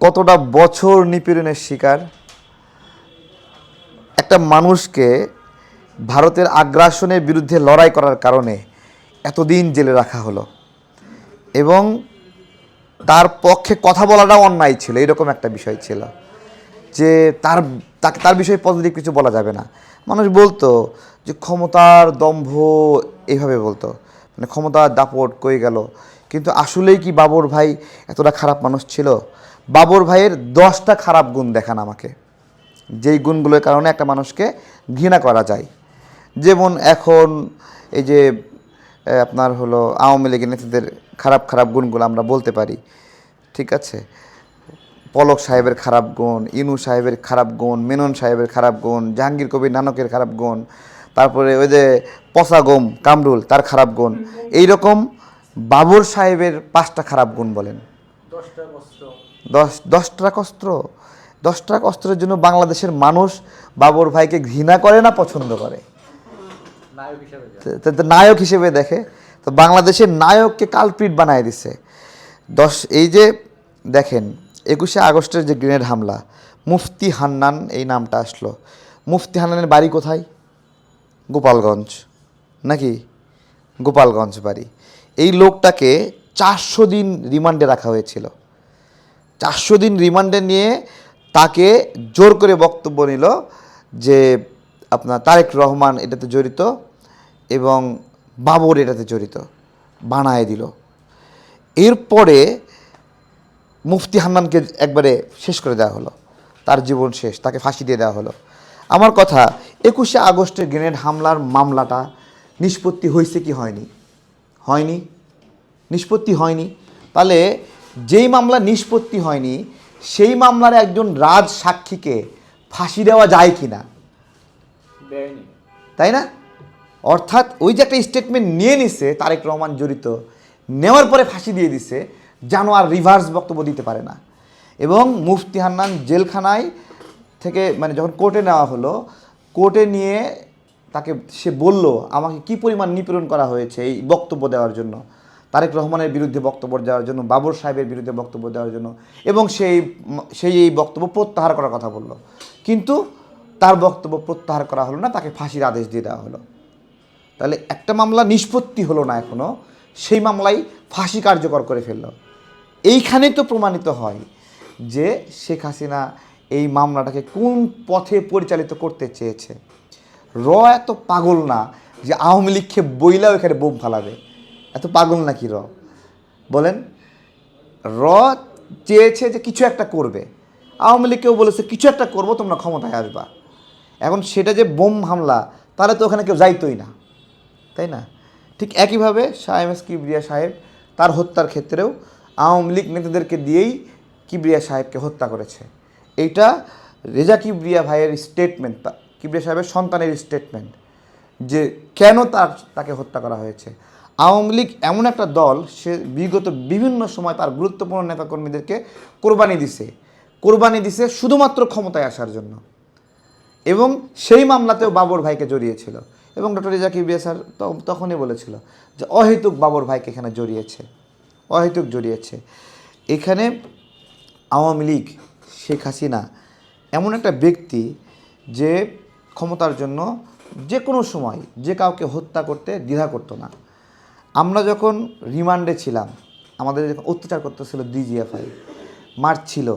কতটা বছর নিপীড়নের শিকার? একটা মানুষকে ভারতের আগ্রাসনের বিরুদ্ধে লড়াই করার কারণে এতদিন জেলে রাখা হলো। এবং তার পক্ষে কথা বলাটাও অন্যায় ছিল, এরকম একটা বিষয় ছিল যে তার, তাকে, তার বিষয়ে পজিটিভ কিছু বলা যাবে না। মানুষ বলতো যে ক্ষমতার দম্ভ এইভাবে বলতো মানে ক্ষমতার দাপট কই গেল? কিন্তু আসলেই কি বাবর ভাই এতটা খারাপ মানুষ ছিল? বাবর ভাইয়ের দশটা খারাপ গুণ দেখান আমাকে। যেই গুণগুলোর কারণে একটা মানুষকে ঘৃণা করা যায়। যেমন এখন এই যে আপনার হলো আওয়ামী লীগের নেতাদের খারাপ খারাপ গুণগুলো আমরা বলতে পারি। ঠিক আছে? পলক সাহেবের খারাপ গুণ, ইনু সাহেবের খারাপ গুণ, মেনন সাহেবের খারাপ গুণ, জাহাঙ্গীর কবির নানকের খারাপ গুণ, তারপরে ওই যে পসাগম কামরুল, তার খারাপ গুণ, এইরকম বাবর সাহেবের পাঁচটা খারাপ গুণ বলেন। দশ দশ ট্রাক অস্ত্র? দশ ট্রাক অস্ত্রের জন্য বাংলাদেশের মানুষ বাবর ভাইকে ঘৃণা করে না পছন্দ করে? নায়ক হিসেবে দেখে। তো বাংলাদেশের নায়ককে কালপিট বানায় দিছে। দশ এই যে দেখেন একুশে আগস্টের যে গ্রেনেড হামলা মুফতি হান্নান এই নামটা আসলো। মুফতি হান্নানের বাড়ি কোথায়? গোপালগঞ্জ। নাকি? গোপালগঞ্জ বাড়ি। এই লোকটাকে চারশো দিন রিমান্ডে রাখা হয়েছিল। চারশো দিন রিমান্ডে নিয়ে তাকে জোর করে বক্তব্য নিল যে আপনার তারেক রহমান এটাতে জড়িত এবং বাবর এটাতে জড়িত, বানায় দিল। এরপরে মুফতি হান্নানকে একবারে শেষ করে দেওয়া হলো। তার জীবন শেষ, তাকে ফাঁসি দিয়ে দেওয়া হলো। আমার কথা, একুশে আগস্টের গ্রেনেড হামলার মামলাটা নিষ্পত্তি হয়েছে কি হয়নি? হয়নি? নিষ্পত্তি হয়নি। তাহলে যেই মামলা নিষ্পত্তি হয়নি সেই মামলার একজন রাজ সাক্ষীকে ফাঁসি দেওয়া যায় কি না তাই না? অর্থাৎ ওই যে একটা স্টেটমেন্ট নিয়ে নিছে তারেক রহমান জড়িত নেওয়ার পরে ফাঁসি দিয়ে দিছে যেন আর রিভার্স বক্তব্য দিতে পারে না। এবং মুফতি হান্নান জেলখানায় থেকে মানে যখন কোর্টে নেওয়া হলো কোর্টে নিয়ে তাকে সে বলল আমাকে কি পরিমাণ নিপীড়ন করা হয়েছে এই বক্তব্য দেওয়ার জন্য? তারেক রহমানের বিরুদ্ধে বক্তব্য দেওয়ার জন্য বাবর সাহেবের বিরুদ্ধে বক্তব্য দেওয়ার জন্য এবং সেই সেই এই বক্তব্য প্রত্যাহার করার কথা বলল। কিন্তু তার বক্তব্য প্রত্যাহার করা হলো না, তাকে ফাঁসির আদেশ দিয়ে দেওয়া হলো। তাহলে একটা মামলা নিষ্পত্তি হলো না এখনও সেই মামলাই ফাঁসি কার্যকর করে ফেলল। এইখানেই তো প্রমাণিত হয় যে শেখ হাসিনা এই মামলাটাকে কোন পথে পরিচালিত করতে চেয়েছে। র এত পাগল না যে আওয়ামী লীগকে বইলাও এখানে বোম ফালাবে। এত পাগল নাকি র? বলেন, র চেয়েছে যে কিছু একটা করবে। আওয়ামী লীগকেও বলেছে, কিছু একটা করব, তোমরা ক্ষমতায় আসবা। এখন সেটা যে বোম হামলা, তাহলে তো ওখানে কেউ যাইতোই না। তাই না? ঠিক একইভাবে শাহ এম এস কিবরিয়া সাহেব তার হত্যার ক্ষেত্রেও আওয়ামী লীগ নেতাদেরকে দিয়েই কিবরিয়া সাহেবকে হত্যা করেছে। এইটা রেজা কিবরিয়া ভাইয়ের স্টেটমেন্ট কিবরিয়া সাহেবের সন্তানের স্টেটমেন্ট যে কেন তার, তাকে হত্যা করা হয়েছে। আওয়ামী লীগ এমন একটা দল, সে বিগত বিভিন্ন সময় তার গুরুত্বপূর্ণ নেতাকর্মীদেরকে কোরবানি দিছে। কোরবানি দিছে শুধুমাত্র ক্ষমতায় আসার জন্য। এবং সেই মামলাতেও বাবর ভাইকে জড়িয়েছিল। এবং ডক্টর রেজা কিবিয়া স্যার তখনই বলেছিল যে অহেতুক বাবর ভাইকে এখানে জড়িয়েছে। অহেতুক জড়িয়েছে। এখানে আওয়ামী লীগ, শেখ হাসিনা এমন একটা ব্যক্তি যে ক্ষমতার জন্য যে কোনো সময় যে কাউকে হত্যা করতে দ্বিধা করতো না। আমরা যখন রিমান্ডে ছিলাম, আমাদের যখন অত্যাচার করতেছিল ডিজিএফআই মারছিল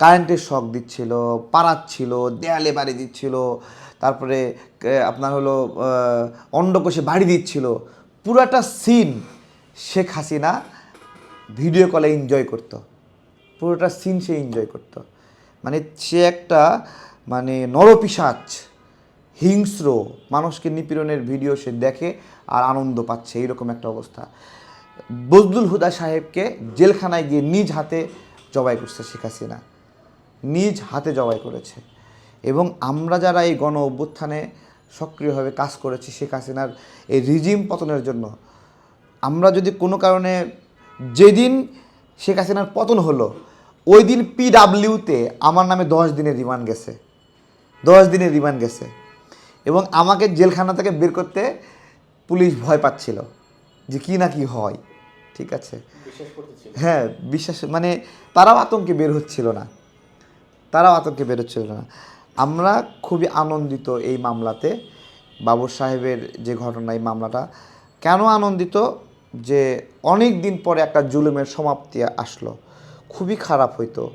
কারেন্টের শক দিচ্ছিল পাড়াচ্ছিল দেয়ালে বাড়ি দিচ্ছিল, তারপরে আপনার হলো অন্ডকোষে বাড়ি দিচ্ছিল, পুরাটা সিন শেখ হাসিনা ভিডিও কলে এনজয় করতো। পুরোটা সিন সে এনজয় করতো। মানে সে একটা মানে নরপিসাচ হিংস্র মানুষকে নিপীড়নের ভিডিও সে দেখে আর আনন্দ পাচ্ছে, এইরকম একটা অবস্থা। বজলুল হুদা সাহেবকে জেলখানায় গিয়ে নিজ হাতে জবাই করছে শেখ হাসিনা। নিজ হাতে জবাই করেছে। এবং আমরা যারা এই গণ অভ্যুত্থানে সক্রিয়ভাবে কাজ করেছি শেখ হাসিনার এই রিজিম পতনের জন্য, আমরা যদি কোনো কারণে যেদিন শেখ হাসিনার পতন হলো, ওই দিন পিডাব্লিউতে আমার নামে দশ দিনের রিমান্ড গেছে। দশ দিনের রিমান্ড গেছে। এবং আমাকে জেলখানা থেকে বের করতে পুলিশ ভয় পাচ্ছিল যে কি না কি হয় ঠিক আছে? হ্যাঁ বিশ্বাস মানে তারাও আতঙ্কে বের হচ্ছিল না। তারাও আতঙ্কে বের হচ্ছিল না। আমরা খুবই আনন্দিত এই মামলাতে বাবর সাহেবের যে ঘটনা এই মামলাটা। কেন আনন্দিত? যে অনেক দিন পরে একটা জুলুমের সমাপ্তি আসলো। খুবই খারাপ হইতো।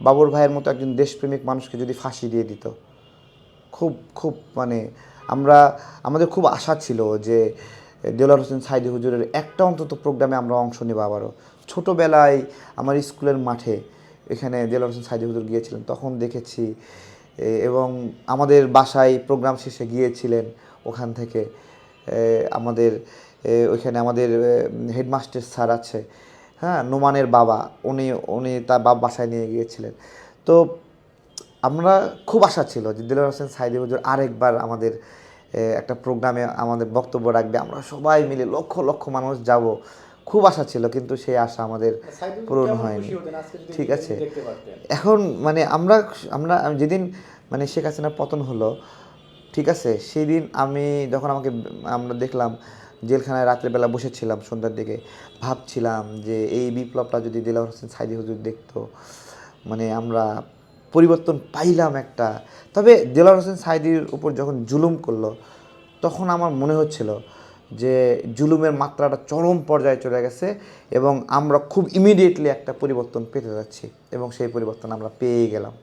বাবর ভাইয়ের মতো একজন দেশপ্রেমিক মানুষকে যদি ফাঁসি দিয়ে দিত খুব খুব মানে আমরা, আমাদের খুব আশা ছিল যে দেলোয়ার হোসেন সাইদি হুজুরের একটা অন্তত প্রোগ্রামে আমরা অংশ নেব আবারও। ছোটোবেলায় আমার স্কুলের মাঠে এখানে দেলোয়ার হোসেন সাইদি হুজুর গিয়েছিলেন, তখন দেখেছি এবং আমাদের বাসায় প্রোগ্রাম শেষে গিয়েছিলেন ওখান থেকে আমাদের ওইখানে আমাদের হেডমাস্টার স্যার আছে হ্যাঁ নোমানের বাবা, উনি উনি তার বাপ বাসায় নিয়ে গিয়েছিলেন। তো আমরা খুব আশা ছিল যে দিলার হোসেন সাইদি হুজুর আরেকবার আমাদের একটা প্রোগ্রামে আমাদের বক্তব্য রাখবে। আমরা সবাই মিলে লক্ষ লক্ষ মানুষ যাব। খুব আশা ছিল কিন্তু সেই আশা আমাদের পূরণ হয়নি। ঠিক আছে। এখন মানে আমরা আমরা যেদিন মানে শেখ হাসিনার পতন হলো ঠিক আছে সেই দিন আমি যখন আমাকে আমরা দেখলাম জেলখানায় রাত্রেবেলা বসেছিলাম সন্ধ্যার দিকে ভাবছিলাম যে এই বিপ্লবটা যদি দিলার হোসেন সাইদি হুজুর দেখতো মানে আমরা পরিবর্তন পাইলাম একটা। তবে দেলার হোসেন সাইদির উপর যখন জুলুম করল, তখন আমার মনে হচ্ছিল যে জুলুমের মাত্রাটা চরম পর্যায়ে চলে গেছে এবং আমরা খুব ইমিডিয়েটলি একটা পরিবর্তন পেতে যাচ্ছি এবং সেই পরিবর্তন আমরা পেয়ে গেলাম।